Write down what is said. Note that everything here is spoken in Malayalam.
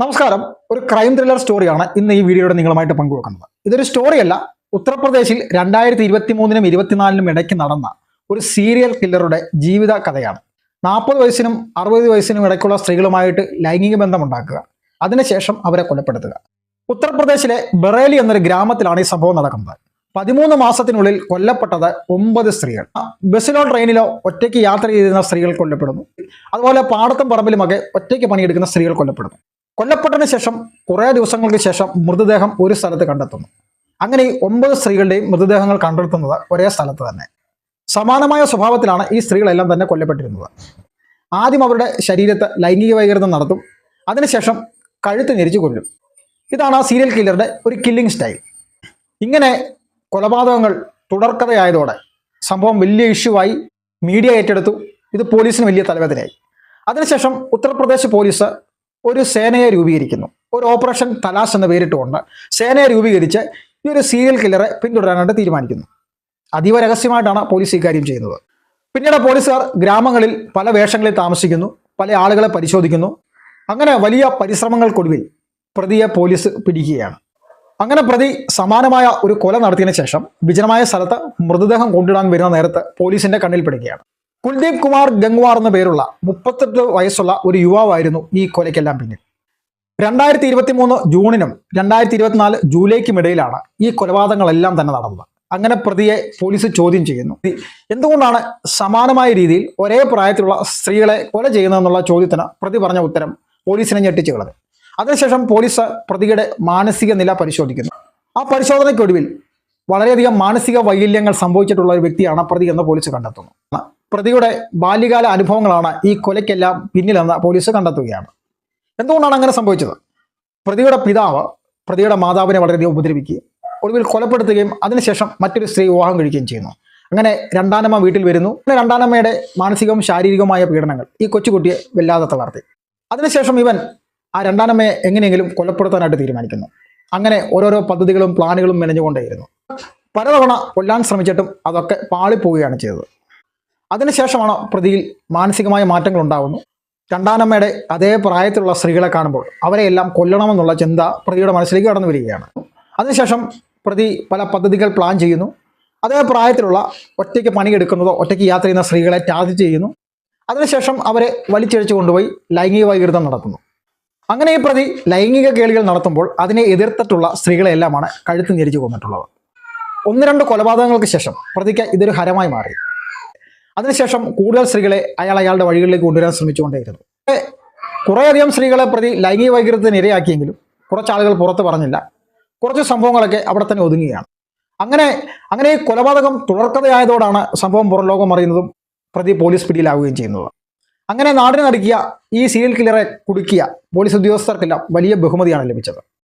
നമസ്കാരം. ഒരു ക്രൈം ത്രില്ലർ സ്റ്റോറിയാണ് ഇന്ന് ഈ വീഡിയോയുടെ നിങ്ങളുമായിട്ട് പങ്കുവെക്കുന്നത്. ഇതൊരു സ്റ്റോറിയല്ല ഉത്തർപ്രദേശിൽ രണ്ടായിരത്തി ഇരുപത്തി മൂന്നിനും ഇരുപത്തിനാലിനും ഇടയ്ക്ക് നടന്ന ഒരു സീരിയൽ കില്ലറുടെ ജീവിത കഥയാണ്. നാൽപ്പത് വയസ്സിനും അറുപത് വയസ്സിനും ഇടയ്ക്കുള്ള സ്ത്രീകളുമായിട്ട് ലൈംഗിക ബന്ധമുണ്ടാക്കുക. അതിനുശേഷം അവരെ കൊലപ്പെടുത്തുക. ഉത്തർപ്രദേശിലെ ബറേലി എന്നൊരു ഗ്രാമത്തിലാണ് ഈ സംഭവം നടക്കുന്നത്. പതിമൂന്ന് മാസത്തിനുള്ളിൽ കൊല്ലപ്പെട്ടത് ഒമ്പത് സ്ത്രീകൾ. ബസ്സിലോ ട്രെയിനിലോ ഒറ്റയ്ക്ക് യാത്ര ചെയ്തിരുന്ന സ്ത്രീകൾ കൊല്ലപ്പെടുന്നു. അതുപോലെ പാടത്തും പറമ്പിലുമൊക്കെ ഒറ്റയ്ക്ക് പണിയെടുക്കുന്ന സ്ത്രീകൾ കൊല്ലപ്പെടുന്നു. കൊല്ലപ്പെട്ടതിന് ശേഷം കുറേ ദിവസങ്ങൾക്ക് ശേഷം മൃതദേഹം ഒരു സ്ഥലത്ത് കണ്ടെത്തുന്നു. അങ്ങനെ ഈ ഒമ്പത് സ്ത്രീകളുടെയും മൃതദേഹങ്ങൾ കണ്ടെത്തുന്നത് ഒരേ സ്ഥലത്ത് തന്നെ. സമാനമായ സ്വഭാവത്തിലാണ് ഈ സ്ത്രീകളെല്ലാം തന്നെ കൊല്ലപ്പെട്ടിരുന്നത്. ആദ്യം അവരുടെ ശരീരത്ത് ലൈംഗിക വൈകൃതം നടത്തും. അതിനുശേഷം കഴുത്ത് ഞെരിച്ചു കൊല്ലും. ഇതാണ് ആ സീരിയൽ കില്ലറുടെ ഒരു കില്ലിംഗ് സ്റ്റൈൽ ഇങ്ങനെ കൊലപാതകങ്ങൾ തുടർക്കഥയായതോടെ സംഭവം വലിയ ഇഷ്യൂ ആയി മീഡിയ ഏറ്റെടുത്തു. ഇത് പോലീസിന് വലിയ തലവേദനയായി. അതിനുശേഷം ഉത്തർപ്രദേശ് പോലീസ് ഒരു സേനയെ രൂപീകരിക്കുന്നു. ഒരു ഓപ്പറേഷൻ തലാസ് എന്ന് പേരിട്ടുകൊണ്ട് സേനയെ രൂപീകരിച്ച് ഈ ഒരു സീരിയൽ കില്ലറെ പിന്തുടരാനായിട്ട് തീരുമാനിക്കുന്നു. അതീവ രഹസ്യമായിട്ടാണ് പോലീസ് ഇക്കാര്യം ചെയ്യുന്നത്. പിന്നീട് പോലീസുകാർ ഗ്രാമങ്ങളിൽ പല വേഷങ്ങളിൽ താമസിക്കുന്നു പല ആളുകളെ പരിശോധിക്കുന്നു. അങ്ങനെ വലിയ പരിശ്രമങ്ങൾക്കൊടുവിൽ പ്രതിയെ പോലീസ് പിടിക്കുകയാണ്. അങ്ങനെ പ്രതി സമാനമായ ഒരു കൊല നടത്തിയതിനു ശേഷം വിജനമായ സ്ഥലത്ത് മൃതദേഹം കൊണ്ടിടാൻ വരുന്ന നേരത്ത് പോലീസിന്റെ കണ്ണിൽ പെടുകയാണ്. കുൽദീപ് കുമാർ ഗംഗ്വാർ എന്ന പേരുള്ള മുപ്പത്തെട്ട് വയസ്സുള്ള ഒരു യുവാവായിരുന്നു ഈ കൊലയ്ക്കെല്ലാം പിന്നിൽ. രണ്ടായിരത്തി ഇരുപത്തി മൂന്ന് ജൂണിനും രണ്ടായിരത്തി ഇരുപത്തിനാല് ജൂലൈക്കും ഇടയിലാണ് ഈ കൊലപാതകങ്ങളെല്ലാം തന്നെ നടന്നത്. അങ്ങനെ പ്രതിയെ പോലീസ് ചോദ്യം ചെയ്യുന്നു. എന്തുകൊണ്ടാണ് സമാനമായ രീതിയിൽ ഒരേ പ്രായത്തിലുള്ള സ്ത്രീകളെ കൊല ചെയ്യുന്നതെന്നുള്ള ചോദ്യത്തിന് പ്രതി പറഞ്ഞ ഉത്തരം പോലീസിനെ ഞെട്ടിച്ചു കളഞ്ഞു. അതിനുശേഷം പോലീസ് പ്രതിയുടെ മാനസിക നില പരിശോധിക്കുന്നു. ആ പരിശോധനയ്ക്കൊടുവിൽ വളരെയധികം മാനസിക വൈകല്യങ്ങൾ സംഭവിച്ചിട്ടുള്ള ഒരു വ്യക്തിയാണ് പ്രതി എന്ന് പോലീസ് കണ്ടെത്തുന്നു. പ്രതിയുടെ ബാല്യകാല അനുഭവങ്ങളാണ് ഈ കൊലയ്ക്കെല്ലാം പിന്നിലെന്ന് പോലീസ് കണ്ടെത്തുകയാണ്. എന്തുകൊണ്ടാണ് അങ്ങനെ സംഭവിച്ചത്? പ്രതിയുടെ പിതാവ് പ്രതിയുടെ മാതാവിനെ വളരെയധികം ഉപദ്രവിക്കുകയും ഒടുവിൽ കൊലപ്പെടുത്തുകയും അതിനുശേഷം മറ്റൊരു സ്ത്രീ വിവാഹം കഴിക്കുകയും ചെയ്യുന്നു. അങ്ങനെ രണ്ടാനമ്മ വീട്ടിൽ വരുന്നു. അങ്ങനെ രണ്ടാനമ്മയുടെ മാനസികവും ശാരീരികവുമായ പീഡനങ്ങൾ ഈ കൊച്ചുകുട്ടിയെ വല്ലാതെ തളർത്തി. അതിനുശേഷം ഇവൻ ആ രണ്ടാനമ്മയെ എങ്ങനെയെങ്കിലും കൊലപ്പെടുത്താനായിട്ട് തീരുമാനിക്കുന്നു. അങ്ങനെ ഓരോരോ പദ്ധതികളും പ്ലാനുകളും മെനഞ്ഞുകൊണ്ടേയിരുന്നു. പലതവണ കൊല്ലാൻ ശ്രമിച്ചിട്ടും അതൊക്കെ പാളിപ്പോവുകയാണ് ചെയ്തത്. അതിനുശേഷമാണ് പ്രതിയിൽ മാനസികമായ മാറ്റങ്ങൾ ഉണ്ടാകുന്നു രണ്ടാനമ്മയുടെ അതേ പ്രായത്തിലുള്ള സ്ത്രീകളെ കാണുമ്പോൾ അവരെയെല്ലാം കൊല്ലണമെന്നുള്ള ചിന്ത പ്രതിയുടെ മനസ്സിലേക്ക് കടന്നു വരികയാണ്. അതിനുശേഷം പ്രതി പല പദ്ധതികൾ പ്ലാൻ ചെയ്യുന്നു. അതേ പ്രായത്തിലുള്ള ഒറ്റയ്ക്ക് പണിയെടുക്കുന്നതോ ഒറ്റയ്ക്ക് യാത്ര ചെയ്യുന്ന സ്ത്രീകളെ ടാർഗറ്റ് ചെയ്യുന്നു. അതിനുശേഷം അവരെ വലിച്ചിഴച്ചു കൊണ്ടുപോയി ലൈംഗിക വൈകൃതം നടത്തുന്നു. അങ്ങനെ ഈ പ്രതി ലൈംഗിക കേളികൾ നടത്തുമ്പോൾ അതിനെ എതിർത്തിട്ടുള്ള സ്ത്രീകളെല്ലാമാണ് കഴുത്ത് ഞെരിച്ചു കൊന്നിട്ടുള്ളത്. ഒന്ന് രണ്ട് കൊലപാതകങ്ങൾക്ക് ശേഷം പ്രതിക്ക് ഇതൊരു ഹരമായി മാറി. അതിനുശേഷം കൂടുതൽ സ്ത്രീകളെ അയാൾ അയാളുടെ വഴികളിലേക്ക് കൊണ്ടുവരാൻ ശ്രമിച്ചുകൊണ്ടേയിരുന്നു. കുറേയധികം സ്ത്രീകളെ പ്രതി ലൈംഗിക വൈകൃതത്തിന് ഇരയാക്കിയെങ്കിലും കുറച്ച് ആളുകൾ പുറത്ത് പറഞ്ഞില്ല. കുറച്ച് സംഭവങ്ങളൊക്കെ അവിടെ തന്നെ ഒതുങ്ങുകയാണ്. അങ്ങനെ അങ്ങനെ ഈ കൊലപാതകം തുടർക്കഥയായതോടാണ് സംഭവം പുറം ലോകം അറിയുന്നതും പ്രതി പോലീസ് പിടിയിലാവുകയും ചെയ്യുന്നത്. അങ്ങനെ നാടിന് നടുക്കിയ ഈ സീരിയൽ കില്ലറെ കുടുക്കിയ പോലീസ് ഉദ്യോഗസ്ഥർക്കെല്ലാം വലിയ ബഹുമതിയാണ് ലഭിച്ചത്.